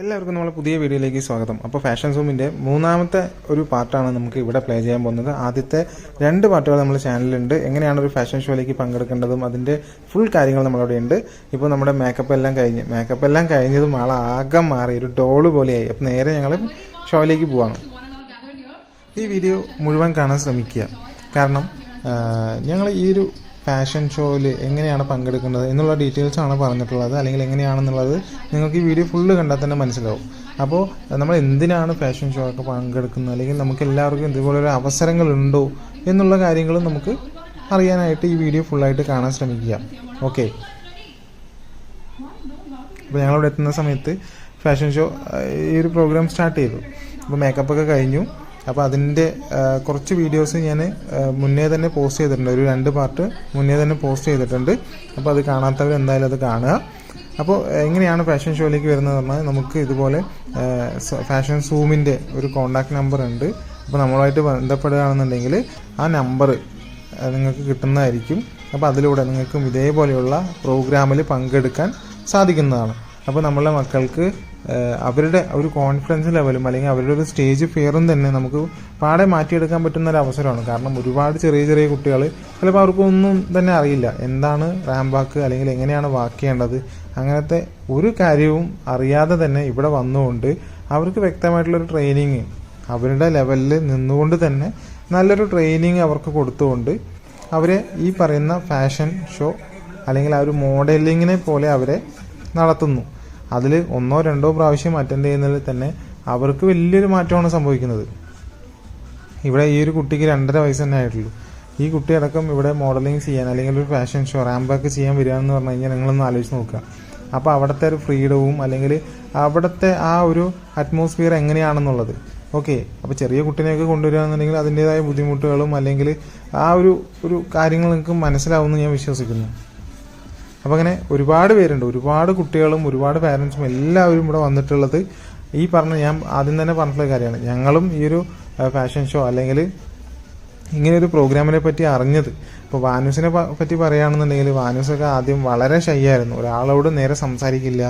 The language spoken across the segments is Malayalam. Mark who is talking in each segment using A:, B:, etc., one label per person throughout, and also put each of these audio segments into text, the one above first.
A: എല്ലാവർക്കും നമ്മളെ പുതിയ വീഡിയോയിലേക്ക് സ്വാഗതം. അപ്പോൾ ഫാഷൻ സൂമിന്റെ മൂന്നാമത്തെ ഒരു പാർട്ടാണ് നമുക്ക് ഇവിടെ പ്ലേ ചെയ്യാൻ പോകുന്നത്. ആദ്യത്തെ രണ്ട് പാട്ടുകൾ നമ്മുടെ ചാനലിലുണ്ട് എങ്ങനെയാണ് ഒരു ഫാഷൻ ഷോയിലേക്ക് പങ്കെടുക്കേണ്ടതും അതിന്റെ ഫുൾ കാര്യങ്ങൾ നമ്മളവിടെ ഉണ്ട്. ഇപ്പോൾ നമ്മുടെ മേക്കപ്പ് എല്ലാം കഴിഞ്ഞ് മേക്കപ്പ് എല്ലാം കഴിഞ്ഞതും ആൾ ആകെ മാറി ഒരു ഡോൾ പോലെയായി. അപ്പോൾ നേരെ ഞങ്ങൾ ഷോയിലേക്ക് പോവാണ്. ഈ വീഡിയോ മുഴുവൻ കാണാൻ ശ്രമിക്കുക. കാരണം ഞങ്ങൾ ഈ ഒരു ഫാഷൻ ഷോയിൽ എങ്ങനെയാണ് പങ്കെടുക്കുന്നത് എന്നുള്ള ഡീറ്റെയിൽസ് ആണ് പറഞ്ഞിട്ടുള്ളത്. അല്ലെങ്കിൽ എങ്ങനെയാണെന്നുള്ളത് നിങ്ങൾക്ക് ഈ വീഡിയോ ഫുള്ള് കണ്ടാൽ തന്നെ മനസ്സിലാവും. അപ്പോൾ നമ്മൾ എന്തിനാണ് ഫാഷൻ ഷോ ഒക്കെ പങ്കെടുക്കുന്നത്? അല്ലെങ്കിൽ നമുക്ക് എല്ലാവർക്കും ഇതുപോലൊരു അവസരങ്ങളുണ്ടോ എന്നുള്ള കാര്യങ്ങളും നമുക്ക് അറിയാനായിട്ട് ഈ വീഡിയോ ഫുള്ളായിട്ട് കാണാൻ ശ്രമിക്കുക. ഓക്കെ അപ്പോൾ ഞങ്ങളിവിടെ എത്തുന്ന സമയത്ത് ഫാഷൻ ഷോ ഈ ഒരു പ്രോഗ്രാം സ്റ്റാർട്ട് ചെയ്തു. അപ്പോൾ മേക്കപ്പൊക്കെ കഴിഞ്ഞു. അപ്പോൾ അതിന്റെ കുറച്ച് വീഡിയോസ് ഞാൻ മുന്നേ തന്നെ പോസ്റ്റ് ചെയ്തിട്ടുണ്ട്. ഒരു രണ്ട് പാർട്ട് മുന്നേ തന്നെ പോസ്റ്റ് ചെയ്തിട്ടുണ്ട്. അപ്പോൾ അത് കാണാത്തവർ എന്തായാലും അത് കാണുക. അപ്പോൾ എങ്ങനെയാണ് ഫാഷൻ ഷോയിലേക്ക് വരുന്നത് പറഞ്ഞാൽ നമുക്ക് ഇതുപോലെ ഫാഷൻ സൂമിന്റെ ഒരു കോണ്ടാക്ട് നമ്പർ ഉണ്ട്. അപ്പോൾ നമ്മളുമായിട്ട് ബന്ധപ്പെടുകയാണെന്നുണ്ടെങ്കിൽ ആ നമ്പർ നിങ്ങൾക്ക് കിട്ടുന്നതായിരിക്കും. അപ്പോൾ അതിലൂടെ നിങ്ങൾക്കും ഇതേപോലെയുള്ള പ്രോഗ്രാമിൽ പങ്കെടുക്കാൻ സാധിക്കുന്നതാണ്. അപ്പോൾ നമ്മളെ മക്കൾക്ക് അവരുടെ ഒരു കോൺഫിഡൻസ് ലെവലും അല്ലെങ്കിൽ അവരുടെ ഒരു സ്റ്റേജ് ഫിയറും തന്നെ നമുക്ക് പാടെ മാറ്റിയെടുക്കാൻ പറ്റുന്ന ഒരു അവസരമാണ്. കാരണം ഒരുപാട് ചെറിയ ചെറിയ കുട്ടികൾ ചിലപ്പോൾ അവർക്കൊന്നും തന്നെ അറിയില്ല. എന്താണ് റാംബാക്ക് അല്ലെങ്കിൽ എങ്ങനെയാണ് വാക്ക് ചെയ്യേണ്ടത്? അങ്ങനത്തെ ഒരു കാര്യവും അറിയാതെ തന്നെ ഇവിടെ വന്നുകൊണ്ട് അവർക്ക് വ്യക്തമായിട്ടുള്ളൊരു ട്രെയിനിങ് അവരുടെ ലെവലിൽ നിന്നുകൊണ്ട് തന്നെ നല്ലൊരു ട്രെയിനിങ് അവർക്ക് കൊടുത്തുകൊണ്ട് അവരെ ഈ പറയുന്ന ഫാഷൻ ഷോ അല്ലെങ്കിൽ ആ ഒരു മോഡലിങ്ങിനെ പോലെ അവരെ നടത്തുന്നു. അതിൽ ഒന്നോ രണ്ടോ പ്രാവശ്യം അറ്റൻഡ് ചെയ്യുന്നതിൽ തന്നെ അവർക്ക് വലിയൊരു മാറ്റമാണ് സംഭവിക്കുന്നത്. ഇവിടെ ഈ ഒരു കുട്ടിക്ക് രണ്ടര വയസ്സ് തന്നെ ആയിട്ടുള്ളൂ. ഈ കുട്ടി അടക്കം ഇവിടെ മോഡലിംഗ് ചെയ്യാൻ അല്ലെങ്കിൽ ഒരു ഫാഷൻ ഷോ റാമ്പാക്ക് ചെയ്യാൻ വരിക എന്ന് പറഞ്ഞു കഴിഞ്ഞാൽ നിങ്ങളൊന്ന് ആലോചിച്ച് നോക്കുക. അപ്പോൾ അവിടുത്തെ ഒരു ഫ്രീഡവും അല്ലെങ്കിൽ അവിടുത്തെ ആ ഒരു അറ്റ്മോസ്ഫിയർ എങ്ങനെയാണെന്നുള്ളത്. ഓക്കെ അപ്പോൾ ചെറിയ കുട്ടീനെയൊക്കെ കൊണ്ടുവരികയാണെന്നുണ്ടെങ്കിൽ അതിന്റെതായ ബുദ്ധിമുട്ടുകളും അല്ലെങ്കിൽ ആ ഒരു ഒരു കാര്യങ്ങൾ നിങ്ങൾക്ക് മനസ്സിലാവുമെന്ന് ഞാൻ വിശ്വസിക്കുന്നു. അപ്പോൾ അങ്ങനെ ഒരുപാട് പേരുണ്ട്. ഒരുപാട് കുട്ടികളും ഒരുപാട് പാരൻസും എല്ലാവരും ഇവിടെ വന്നിട്ടുള്ളത് ഈ പറഞ്ഞ ഞാൻ ആദ്യം തന്നെ പറഞ്ഞിട്ടുള്ള കാര്യമാണ്. ഞങ്ങളും ഈ ഒരു ഫാഷൻ ഷോ അല്ലെങ്കിൽ ഇങ്ങനെയൊരു പ്രോഗ്രാമിനെ പറ്റി അറിഞ്ഞത്. ഇപ്പോൾ വാനൂസിനെ പറ്റി പറയുകയാണെന്നുണ്ടെങ്കിൽ വാനൂസൊക്കെ ആദ്യം വളരെ ഷൈ ആയിരുന്നു. ഒരാളോട് നേരെ സംസാരിക്കില്ല.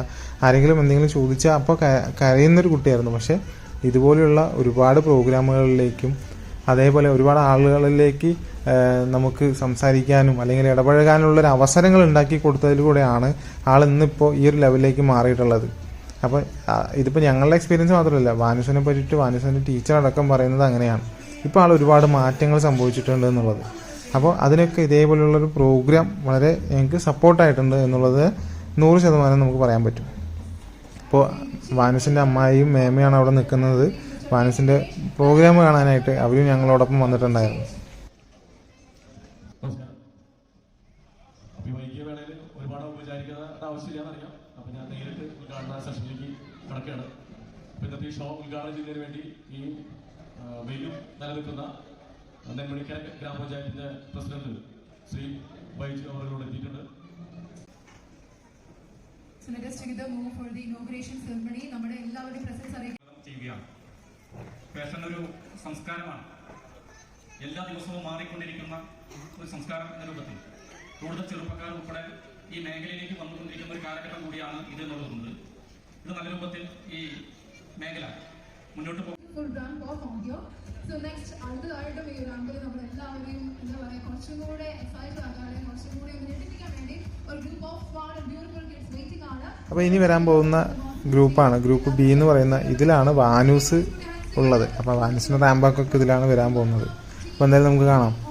A: ആരെങ്കിലും എന്തെങ്കിലും ചോദിച്ചാൽ അപ്പോൾ കരയുന്നൊരു കുട്ടിയായിരുന്നു. പക്ഷേ ഇതുപോലെയുള്ള ഒരുപാട് പ്രോഗ്രാമുകളിലേക്കും അതേപോലെ ഒരുപാട് ആളുകളിലേക്ക് നമുക്ക് സംസാരിക്കാനും അല്ലെങ്കിൽ ഇടപഴകാനുള്ള ഒരു അവസരങ്ങൾ ഉണ്ടാക്കി കൊടുത്തതിലൂടെയാണ് ആൾ ഇന്നിപ്പോൾ ഈ ഒരു ലെവലിലേക്ക് മാറിയിട്ടുള്ളത്. അപ്പോൾ ഇതിപ്പോൾ ഞങ്ങളുടെ എക്സ്പീരിയൻസ് മാത്രമല്ല വാനുസനെ പറ്റിയിട്ട് വാനുസന്റെ ടീച്ചർ അടക്കം പറയുന്നത് അങ്ങനെയാണ്. ഇപ്പോൾ ആൾ ഒരുപാട് മാറ്റങ്ങൾ സംഭവിച്ചിട്ടുണ്ട് എന്നുള്ളത്. അപ്പോൾ അതിനൊക്കെ ഇതേപോലെയുള്ളൊരു പ്രോഗ്രാം വളരെ ഞങ്ങൾക്ക് സപ്പോർട്ടായിട്ടുണ്ട് എന്നുള്ളത് നൂറ് ശതമാനം നമുക്ക് പറയാൻ പറ്റും. ഇപ്പോൾ വാനുസിന്റെ അമ്മായിയും മേമയാണ് അവിടെ നിൽക്കുന്നത്. വാനുസിന്റെ പ്രോഗ്രാം കാണാനായിട്ട് അവരും ഞങ്ങളോടൊപ്പം വന്നിട്ടുണ്ടായിരുന്നു.
B: ഒരുപാട് ഔപചാരികത ആവശ്യമില്ലാന്നറിയാം അപ്പൊ ഞാൻ നേരിട്ട് ഉദ്ഘാടന സെഷനിലേക്ക് കടക്കുകയാണ്. അപ്പൊ ഇന്നത്തെ ഈ ഷോ ഉദ്ഘാടനം ചെയ്യുന്നതിന് വേണ്ടി ഈ വെയിലും നിലനിൽക്കുന്ന നെന്മണിക്കര ഗ്രാമപഞ്ചായത്തിന്റെ പ്രസിഡന്റ് ശ്രീ വൈജു അവരോട് എത്തിയിട്ടുണ്ട്.
C: So let us together move for the inauguration ceremony. നമ്മുടെ എല്ലാവരുടെയും പ്രസൻസ്
D: ഫാഷൻ ഒരു സംസ്കാരമാണ്. എല്ലാ ദിവസവും മാറിക്കൊണ്ടിരിക്കുന്ന ഒരു സംസ്കാരം എന്ന രൂപത്തിൽ. കൂടുതൽ ചെറുപ്പക്കാർ ഉൾപ്പെടെ ഈ മേഖലയിലേക്ക് വന്നുകൊണ്ടിരിക്കുന്ന ഒരു കാലഘട്ടം കൂടിയാണ് ഇത് എന്നുള്ളത് ഇത് നല്ല രൂപത്തിൽ ഈ മേഖല മുന്നോട്ട് പോകും
C: സോ നെക്സ്റ്റ് അടുത്തതായിട്ടും ഈ നമ്മൾ എല്ലാവരെയും എന്താ പറയുക കുറച്ചും കൂടെ എക്സൈറ്റഡ് ആക്കാതെ കുറച്ചും കൂടെ ഒന്ന് ഞെട്ടിപ്പിക്കാൻ വേണ്ടി ഒരു group of beautiful kids waiting ആണ്.
A: അപ്പോൾ ഇനി വരാൻ പോകുന്ന ഗ്രൂപ്പാണ്. ഗ്രൂപ്പ് ബി എന്ന് പറയുന്ന ഇതിലാണ് വാനൂസ് ഉള്ളത്. അപ്പോൾ വാനൂസിന്റെ റാമ്പാക്കൊക്കെ ഇതിലാണ് വരാൻ പോകുന്നത്. അപ്പോൾ എന്തായാലും നമുക്ക് കാണാം.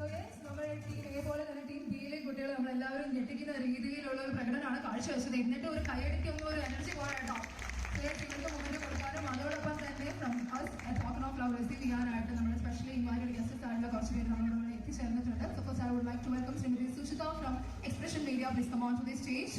C: So yes, നമ്മുടെ ടീം തന്നെ ടീം ബിയിലെ കുട്ടികൾ നമ്മളെല്ലാവരും ഞെട്ടിക്കുന്ന രീതിയിലുള്ള ഒരു പ്രകടനമാണ് കാഴ്ചവെച്ചത്. എന്നിട്ട് ഒരു കൈയടിക്കുമ്പോൾ ഒരു എനർജി പോരാട്ടോ നിങ്ങൾക്ക് മുന്നിൽ കൊടുക്കാനും അതോടൊപ്പം തന്നെ from us token of love receive ചെയ്യാനായിട്ട് നമ്മുടെ സ്പെഷ്യലി ഇൻവൈറ്റഡ് ഗസ്റ്റ് ആയിട്ടുള്ള കുറച്ച് പേര് നമ്മളോട് എത്തിച്ചേർന്നിട്ടുണ്ട്. So I would like to welcome Shrimati Sushita from expression media please come on to the stage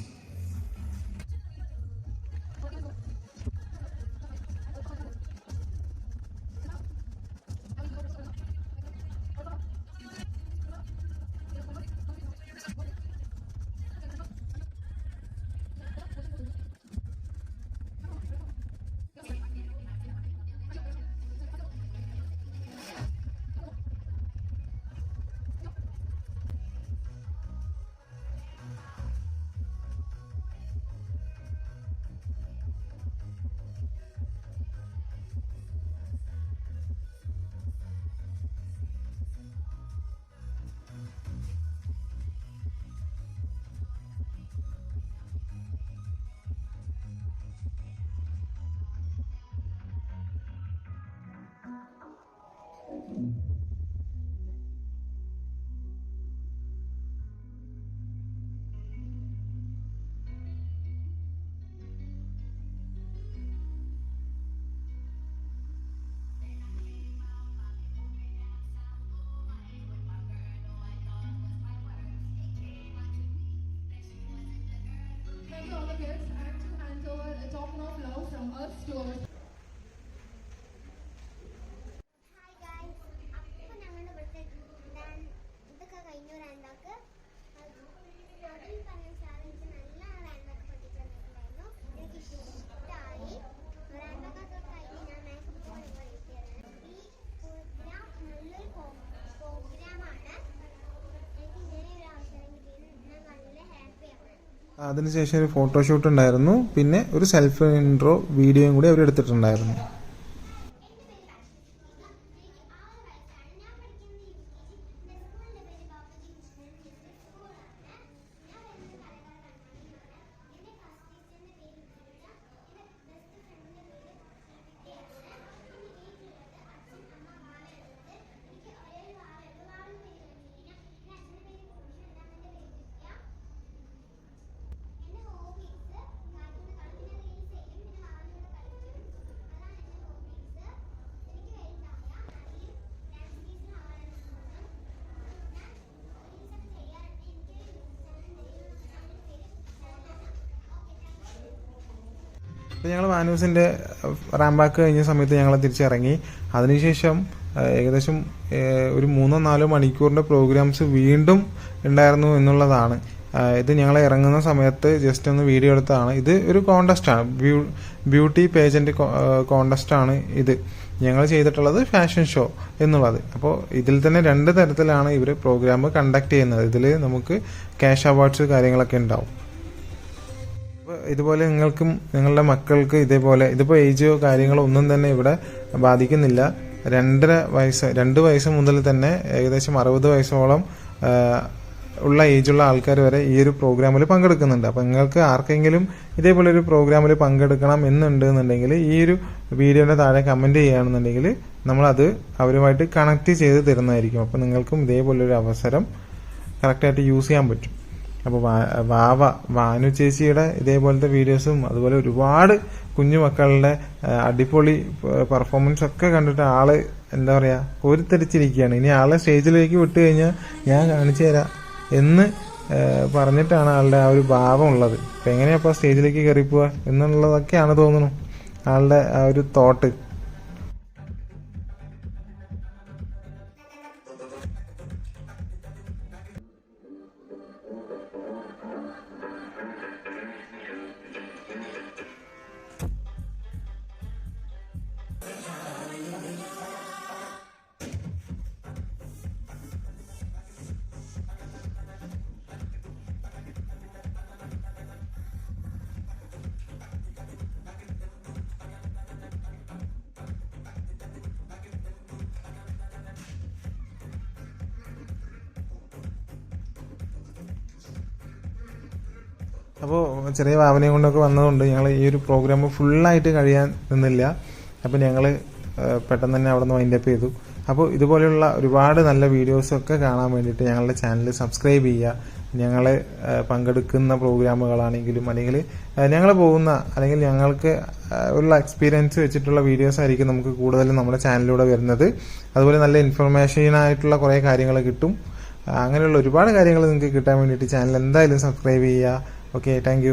C: the kids and to hand over a token of love from us to our
E: കഴിഞ്ഞു റാൻഡോക്ക് അതിൽ പറഞ്ഞ ചാലഞ്ച് നല്ല റാൻഡോക്ക് പഠിച്ചിട്ടുണ്ടായിരുന്നു എനിക്ക് ഇഷ്ടമായി റാൻഡോക്കൊക്കെ കഴിഞ്ഞ് ഞാൻ മേക്കപ്പ് പഠിക്കുകയാണ് ഈ പ്രോഗ്രാം നല്ലൊരു പ്രോഗ്രാമാണ് എനിക്ക് ഇങ്ങനെ ഒരു അവസരം കിട്ടിയത് ഞാൻ നല്ല ഹാപ്പിയാണ്
A: അതിനുശേഷം ഒരു ഫോട്ടോഷൂട്ട് ഉണ്ടായിരുന്നു. പിന്നെ ഒരു സെൽഫ് ഇൻട്രോ വീഡിയോയും കൂടി അവർ എടുത്തിട്ടുണ്ടായിരുന്നു. ഞങ്ങൾ മാനൂസിന്റെ റാംബാക്ക് കഴിഞ്ഞ സമയത്ത് ഞങ്ങൾ തിരിച്ചിറങ്ങി. അതിനുശേഷം ഏകദേശം ഒരു മൂന്നോ നാലോ മണിക്കൂറിന്റെ പ്രോഗ്രാംസ് വീണ്ടും ഉണ്ടായിരുന്നു എന്നുള്ളതാണ്. ഇത് ഞങ്ങൾ ഇറങ്ങുന്ന സമയത്ത് ജസ്റ്റ് ഒന്ന് വീഡിയോ എടുത്തതാണ്. ഇത് ഒരു കോണ്ടസ്റ്റാണ് ബ്യൂ ബ്യൂട്ടി പേജന്റ് കോണ്ടസ്റ്റാണ് ഇത്. ഞങ്ങൾ ചെയ്തിട്ടുള്ളത് ഫാഷൻ ഷോ എന്നുള്ളത്. അപ്പോൾ ഇതിൽ തന്നെ രണ്ട് തരത്തിലാണ് ഇവർ പ്രോഗ്രാം കണ്ടക്ട് ചെയ്യുന്നത്. ഇതിൽ നമുക്ക് ക്യാഷ് അവാർഡ്സ് കാര്യങ്ങളൊക്കെ ഉണ്ടാവും. ഇതുപോലെ നിങ്ങൾക്കും നിങ്ങളുടെ മക്കൾക്ക് ഇതേപോലെ ഇതിപ്പോൾ ഏജോ കാര്യങ്ങളോ ഒന്നും തന്നെ ഇവിടെ ബാധിക്കുന്നില്ല. രണ്ടര വയസ്സ് രണ്ട് വയസ്സ് മുതൽ തന്നെ ഏകദേശം അറുപത് വയസ്സോളം ഉള്ള ഏജുള്ള ആൾക്കാർ വരെ ഈ ഒരു പ്രോഗ്രാമിൽ പങ്കെടുക്കുന്നുണ്ട്. അപ്പം നിങ്ങൾക്ക് ആർക്കെങ്കിലും ഇതേപോലെ ഒരു പ്രോഗ്രാമിൽ പങ്കെടുക്കണം എന്നുണ്ട് എന്നുണ്ടെങ്കിൽ ഈ ഒരു വീഡിയോയുടെ താഴെ കമന്റ് ചെയ്യുകയാണെന്നുണ്ടെങ്കിൽ നമ്മളത് അവരുമായിട്ട് കണക്ട് ചെയ്ത് തരുന്നതായിരിക്കും. അപ്പം നിങ്ങൾക്കും ഇതേപോലെ ഒരു അവസരം കറക്റ്റായിട്ട് യൂസ് ചെയ്യാൻ പറ്റും. അപ്പോൾ വാവ വാനു ചേച്ചിയുടെ ഇതേപോലത്തെ വീഡിയോസും അതുപോലെ ഒരുപാട് കുഞ്ഞു മക്കളുടെ അടിപൊളി പെർഫോമൻസ് ഒക്കെ കണ്ടിട്ട് ആൾ എന്താ പറയാ കോരിത്തരിച്ചിരിക്കുകയാണ് ഇനി ആളെ സ്റ്റേജിലേക്ക് വിട്ടു കഴിഞ്ഞാൽ ഞാൻ കാണിച്ചു തരാം എന്ന് പറഞ്ഞിട്ടാണ് ആളുടെ ആ ഒരു ഭാവം ഉള്ളത്. അപ്പൊ എങ്ങനെയാ സ്റ്റേജിലേക്ക് കയറിപ്പോവുക പോവാ എന്നുള്ളതൊക്കെയാണ് തോന്നുന്നു ആളുടെ ആ ഒരു തോട്ട് അപ്പോൾ ചെറിയ ഭാവനയും കൊണ്ടൊക്കെ വന്നതുകൊണ്ട് ഞങ്ങൾ ഈ ഒരു പ്രോഗ്രാം ഫുള്ളായിട്ട് കഴിയാൻ നിന്നില്ല. അപ്പോൾ ഞങ്ങൾ പെട്ടെന്ന് തന്നെ അവിടെ നിന്ന് വൈൻഡപ്പ് ചെയ്തു. അപ്പോൾ ഇതുപോലെയുള്ള ഒരുപാട് നല്ല വീഡിയോസൊക്കെ കാണാൻ വേണ്ടിയിട്ട് ഞങ്ങളുടെ ചാനൽ സബ്സ്ക്രൈബ് ചെയ്യുക. ഞങ്ങൾ പങ്കെടുക്കുന്ന പ്രോഗ്രാമുകളാണെങ്കിലും അല്ലെങ്കിൽ ഞങ്ങൾ പോകുന്ന അല്ലെങ്കിൽ ഞങ്ങൾക്ക് ഉള്ള എക്സ്പീരിയൻസ് വെച്ചിട്ടുള്ള വീഡിയോസ് ആയിരിക്കും നമുക്ക് കൂടുതലും നമ്മുടെ ചാനലിലൂടെ വരുന്നത്. അതുപോലെ നല്ല ഇൻഫർമേഷനായിട്ടുള്ള കുറേ കാര്യങ്ങൾ കിട്ടും. അങ്ങനെയുള്ള ഒരുപാട് കാര്യങ്ങൾ നിങ്ങൾക്ക് കിട്ടാൻ വേണ്ടിയിട്ട് ചാനൽ എന്തായാലും സബ്സ്ക്രൈബ് ചെയ്യുക. Okay thank